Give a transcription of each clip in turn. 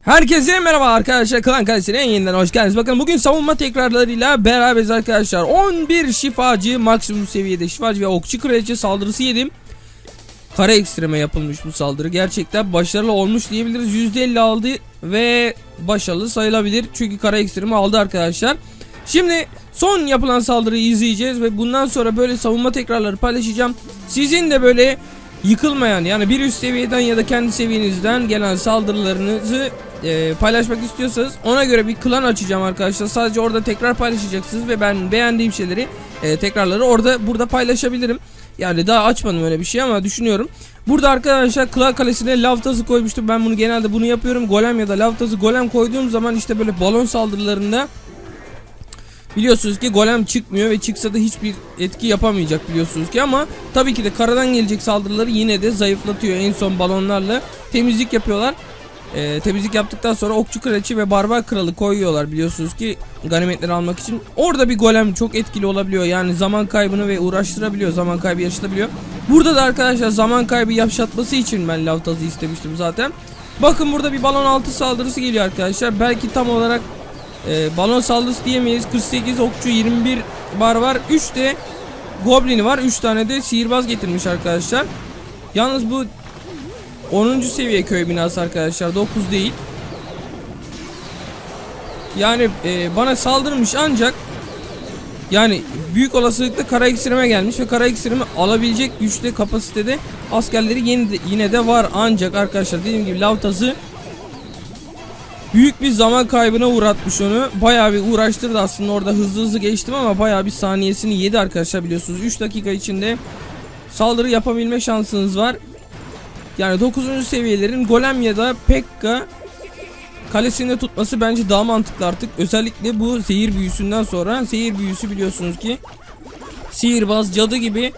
Herkese merhaba arkadaşlar Klan Kalesi'ne yeniden hoş geldiniz. Bakın bugün savunma tekrarlarıyla beraberiz arkadaşlar. 11 şifacı maksimum seviyede şifacı ve okçu kraliçe saldırısı yedim. Kara ekstreme yapılmış bu saldırı. Gerçekten başarılı olmuş diyebiliriz. %50 aldı ve başarılı sayılabilir. Çünkü kara ekstremi aldı arkadaşlar. Şimdi son yapılan saldırıyı izleyeceğiz ve bundan sonra böyle savunma tekrarları paylaşacağım. Sizin de böyle yıkılmayan yani bir üst seviyeden ya da kendi seviyenizden gelen saldırılarınızı e, paylaşmak istiyorsanız ona göre bir klan açacağım arkadaşlar. Sadece orada tekrar paylaşacaksınız ve ben beğendiğim şeyleri e, tekrarları orada burada paylaşabilirim. Yani daha açmadım öyle bir şey ama düşünüyorum. Burada arkadaşlar Klan Kalesi'ne lav tazı koymuştum. Ben bunu genelde bunu yapıyorum. Golem ya da lav tazı golem koyduğum zaman işte böyle balon saldırılarında Biliyorsunuz ki golem çıkmıyor ve çıksa da hiçbir etki yapamayacak biliyorsunuz ki ama tabii ki de karadan gelecek saldırıları yine de zayıflatıyor en son balonlarla temizlik yapıyorlar. Ee, temizlik yaptıktan sonra okçu kraliçe ve barbar kralı koyuyorlar biliyorsunuz ki ganimetleri almak için. Orada bir golem çok etkili olabiliyor yani zaman kaybını ve uğraştırabiliyor zaman kaybı yaşatabiliyor. Burada da arkadaşlar zaman kaybı yaşatması için ben lav tazı istemiştim zaten. Bakın burada bir balon altı saldırısı geliyor arkadaşlar. Belki tam olarak e, balon saldırısı diyemeyiz. 48 okçu 21 bar var. 3 de goblini var. 3 tane de sihirbaz getirmiş arkadaşlar. Yalnız bu 10. seviye köy binası arkadaşlar. 9 değil. Yani e, bana saldırmış ancak yani büyük olasılıkla kara ekstreme gelmiş ve kara ekstremi alabilecek güçte kapasitede askerleri yine de, yine de var ancak arkadaşlar dediğim gibi lavtazı büyük bir zaman kaybına uğratmış onu. Bayağı bir uğraştırdı aslında orada hızlı hızlı geçtim ama bayağı bir saniyesini yedi arkadaşlar biliyorsunuz. 3 dakika içinde saldırı yapabilme şansınız var. Yani 9. seviyelerin Golem ya da Pekka kalesinde tutması bence daha mantıklı artık. Özellikle bu zehir büyüsünden sonra zehir büyüsü biliyorsunuz ki sihirbaz cadı gibi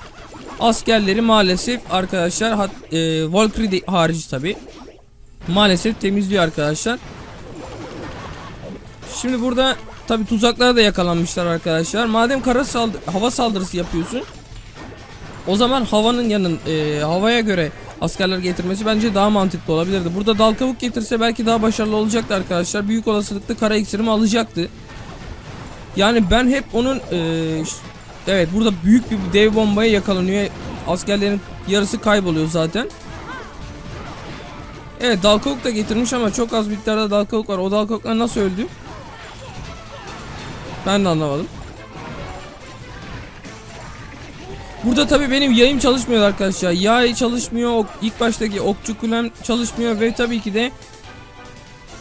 askerleri maalesef arkadaşlar hat, e, Valkyrie hariç tabi maalesef temizliyor arkadaşlar. Şimdi burada tabi tuzaklara da yakalanmışlar arkadaşlar. Madem kara saldı hava saldırısı yapıyorsun o zaman havanın yanın e, havaya göre askerler getirmesi bence daha mantıklı olabilirdi. Burada dal kavuk getirse belki daha başarılı olacaktı arkadaşlar. Büyük olasılıkla kara iksirimi alacaktı. Yani ben hep onun e, evet burada büyük bir dev bombaya yakalanıyor. Askerlerin yarısı kayboluyor zaten. Evet dal kavuk da getirmiş ama çok az miktarda dal kavuk var. O dal kavuklar nasıl öldü? Ben de anlamadım. Burada tabi benim yayım çalışmıyor arkadaşlar. Yay çalışmıyor. ok- ilk baştaki okçu kulem çalışmıyor ve tabii ki de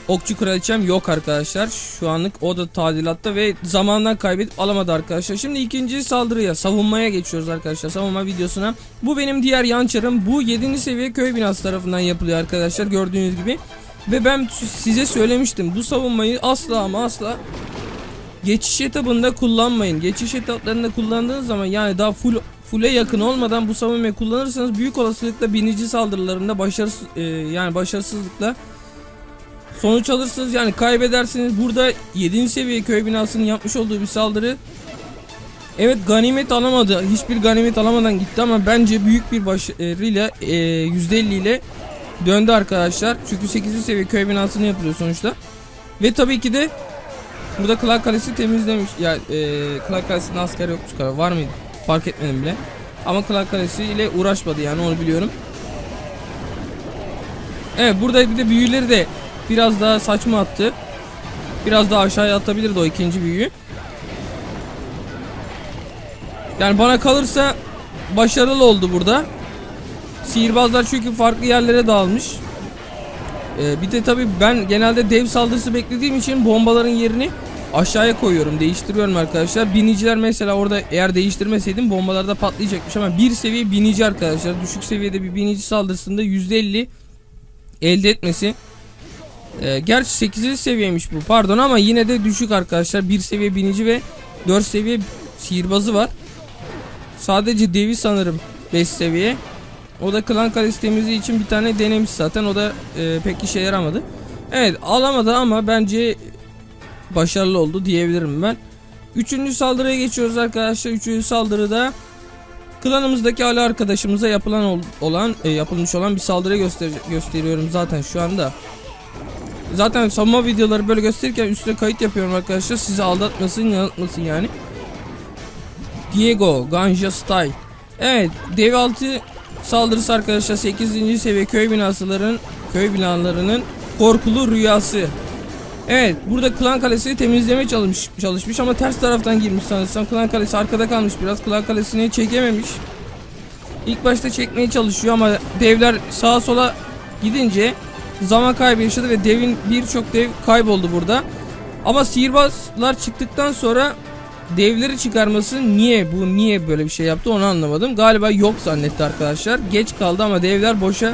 okçu kraliçem yok arkadaşlar. Şu anlık o da tadilatta ve zamandan kaybedip alamadı arkadaşlar. Şimdi ikinci saldırıya, savunmaya geçiyoruz arkadaşlar. Savunma videosuna. Bu benim diğer yançarım. Bu 7. seviye köy binası tarafından yapılıyor arkadaşlar gördüğünüz gibi. Ve ben size söylemiştim. Bu savunmayı asla ama asla geçiş etabında kullanmayın. Geçiş etaplarında kullandığınız zaman yani daha full full'e yakın olmadan bu savunmayı kullanırsanız büyük olasılıkla binici saldırılarında başarısız e, yani başarısızlıkla sonuç alırsınız yani kaybedersiniz. Burada 7. seviye köy binasının yapmış olduğu bir saldırı Evet ganimet alamadı. Hiçbir ganimet alamadan gitti ama bence büyük bir başarıyla e, %50 ile döndü arkadaşlar. Çünkü 8. seviye köy binasını yapıyor sonuçta. Ve tabii ki de Burada Clark Kalesi temizlemiş. Ya e, Clark Kalesi'nde asker yokmuş galiba. Var mıydı? Fark etmedim bile. Ama Clark Kalesi ile uğraşmadı yani onu biliyorum. Evet burada bir de büyüleri de biraz daha saçma attı. Biraz daha aşağıya atabilirdi o ikinci büyüyü. Yani bana kalırsa başarılı oldu burada. Sihirbazlar çünkü farklı yerlere dağılmış. Ee, bir de tabi ben genelde dev saldırısı beklediğim için bombaların yerini aşağıya koyuyorum değiştiriyorum arkadaşlar biniciler mesela orada eğer değiştirmeseydim bombalarda patlayacakmış ama bir seviye binici arkadaşlar düşük seviyede bir binici saldırısında %50 elde etmesi ee, gerçi 8. seviyeymiş bu pardon ama yine de düşük arkadaşlar bir seviye binici ve 4 seviye sihirbazı var sadece devi sanırım 5 seviye o da klan kalesi temizliği için bir tane denemiş zaten. O da e, pek işe yaramadı. Evet alamadı ama bence başarılı oldu diyebilirim ben. Üçüncü saldırıya geçiyoruz arkadaşlar. Üçüncü saldırıda klanımızdaki Ali arkadaşımıza yapılan ol- olan e, yapılmış olan bir saldırı göster gösteriyorum zaten şu anda. Zaten savunma videoları böyle gösterirken üstüne kayıt yapıyorum arkadaşlar. Sizi aldatmasın, yanıltmasın yani. Diego Ganja Style. Evet, dev altı saldırısı arkadaşlar 8. seviye köy binasıların köy binalarının korkulu rüyası. Evet, burada Klan Kalesi'ni temizlemeye çalışmış, çalışmış ama ters taraftan girmiş sanırsam. Klan Kalesi arkada kalmış biraz. Klan Kalesi'ni çekememiş. İlk başta çekmeye çalışıyor ama devler sağa sola gidince zaman kaybı yaşadı ve devin birçok dev kayboldu burada. Ama sihirbazlar çıktıktan sonra devleri çıkarması niye bu niye böyle bir şey yaptı onu anlamadım. Galiba yok zannetti arkadaşlar. Geç kaldı ama devler boşa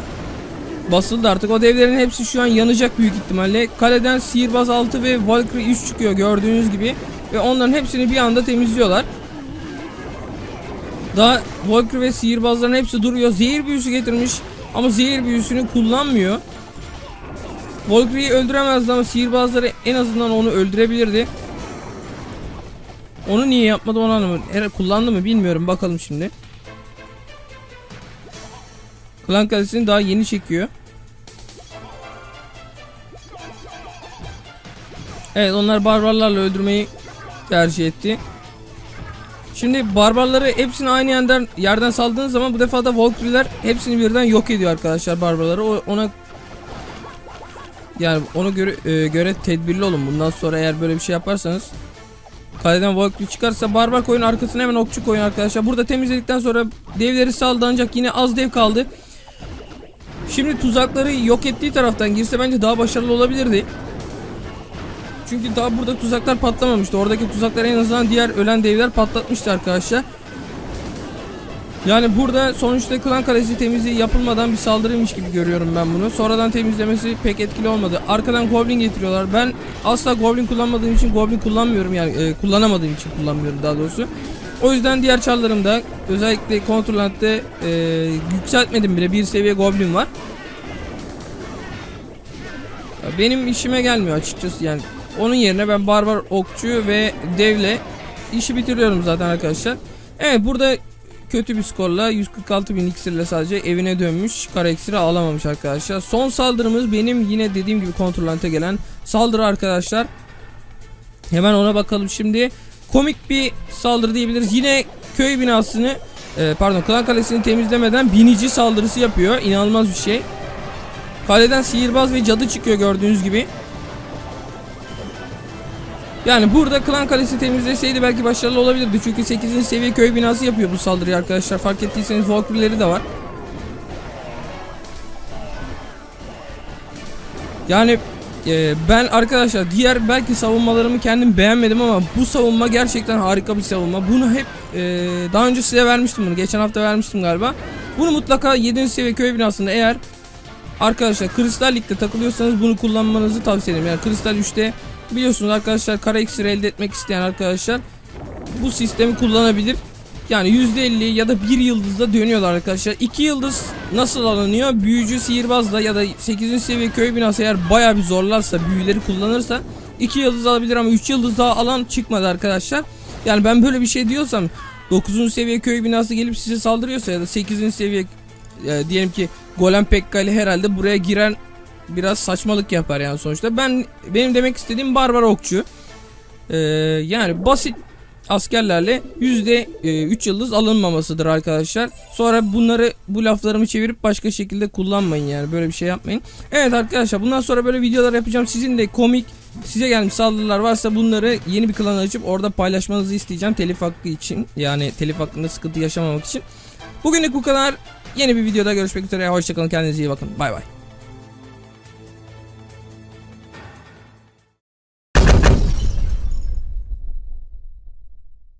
basıldı artık. O devlerin hepsi şu an yanacak büyük ihtimalle. Kaleden sihirbaz 6 ve Valkyrie 3 çıkıyor gördüğünüz gibi. Ve onların hepsini bir anda temizliyorlar. Daha Valkyrie ve sihirbazların hepsi duruyor. Zehir büyüsü getirmiş ama zehir büyüsünü kullanmıyor. Valkyrie'yi öldüremezdi ama sihirbazları en azından onu öldürebilirdi. Onu niye yapmadı onu anlamadım. Kullandı mı bilmiyorum bakalım şimdi. Klan kalesini daha yeni çekiyor. Evet onlar barbarlarla öldürmeyi tercih etti. Şimdi barbarları hepsini aynı yerden yerden saldığınız zaman bu defa da Valkyrie'ler hepsini birden yok ediyor arkadaşlar barbarları. O, ona yani ona göre e, göre tedbirli olun. Bundan sonra eğer böyle bir şey yaparsanız kaleden Valkyrie çıkarsa barbar koyun arkasına hemen okçu koyun arkadaşlar. Burada temizledikten sonra devleri saldı ancak yine az dev kaldı. Şimdi tuzakları yok ettiği taraftan girse bence daha başarılı olabilirdi. Çünkü daha burada tuzaklar patlamamıştı. Oradaki tuzaklar en azından diğer ölen devler patlatmıştı arkadaşlar. Yani burada sonuçta klan kalesi temizliği yapılmadan bir saldırıymış gibi görüyorum ben bunu. Sonradan temizlemesi pek etkili olmadı. Arkadan goblin getiriyorlar. Ben asla goblin kullanmadığım için goblin kullanmıyorum yani e, kullanamadığım için kullanmıyorum daha doğrusu. O yüzden diğer çarlarımda özellikle kontrolante e, yükseltmedim bile bir seviye goblin var. Benim işime gelmiyor açıkçası yani. Onun yerine ben barbar okçu ve devle işi bitiriyorum zaten arkadaşlar. Evet burada kötü bir skorla 146 bin iksirle sadece evine dönmüş. Kara iksiri alamamış arkadaşlar. Son saldırımız benim yine dediğim gibi kontrolante gelen saldırı arkadaşlar. Hemen ona bakalım şimdi. Komik bir saldırı diyebiliriz. Yine köy binasını e, pardon klan kalesini temizlemeden binici saldırısı yapıyor. İnanılmaz bir şey. Kaleden sihirbaz ve cadı çıkıyor gördüğünüz gibi. Yani burada klan kalesi temizleseydi belki başarılı olabilirdi. Çünkü 8. seviye köy binası yapıyor bu saldırıyı arkadaşlar. Fark ettiyseniz Valkyrie'leri de var. Yani e, ben arkadaşlar diğer belki savunmalarımı kendim beğenmedim ama bu savunma gerçekten harika bir savunma. Bunu hep e, daha önce size vermiştim bunu. Geçen hafta vermiştim galiba. Bunu mutlaka 7. seviye köy binasında eğer Arkadaşlar Kristal Lig'de takılıyorsanız bunu kullanmanızı tavsiye ederim. Yani Kristal 3'te biliyorsunuz arkadaşlar kara iksir elde etmek isteyen arkadaşlar bu sistemi kullanabilir. Yani %50 ya da 1 yıldızda dönüyorlar arkadaşlar. 2 yıldız nasıl alınıyor? Büyücü sihirbazla ya da 8. seviye köy binası eğer baya bir zorlarsa, büyüleri kullanırsa 2 yıldız alabilir ama 3 yıldız daha alan çıkmadı arkadaşlar. Yani ben böyle bir şey diyorsam 9. seviye köy binası gelip size saldırıyorsa ya da 8. seviye e, diyelim ki Golem Pekkali herhalde buraya giren biraz saçmalık yapar yani sonuçta. Ben benim demek istediğim barbar okçu. Ee, yani basit askerlerle yüzde e, 3 yıldız alınmamasıdır arkadaşlar. Sonra bunları bu laflarımı çevirip başka şekilde kullanmayın yani böyle bir şey yapmayın. Evet arkadaşlar bundan sonra böyle videolar yapacağım. Sizin de komik size gelmiş saldırılar varsa bunları yeni bir klan açıp orada paylaşmanızı isteyeceğim telif hakkı için. Yani telif hakkında sıkıntı yaşamamak için. Bugünlük bu kadar. Yeni bir videoda görüşmek üzere. Hoşçakalın. Kendinize iyi bakın. Bay bay.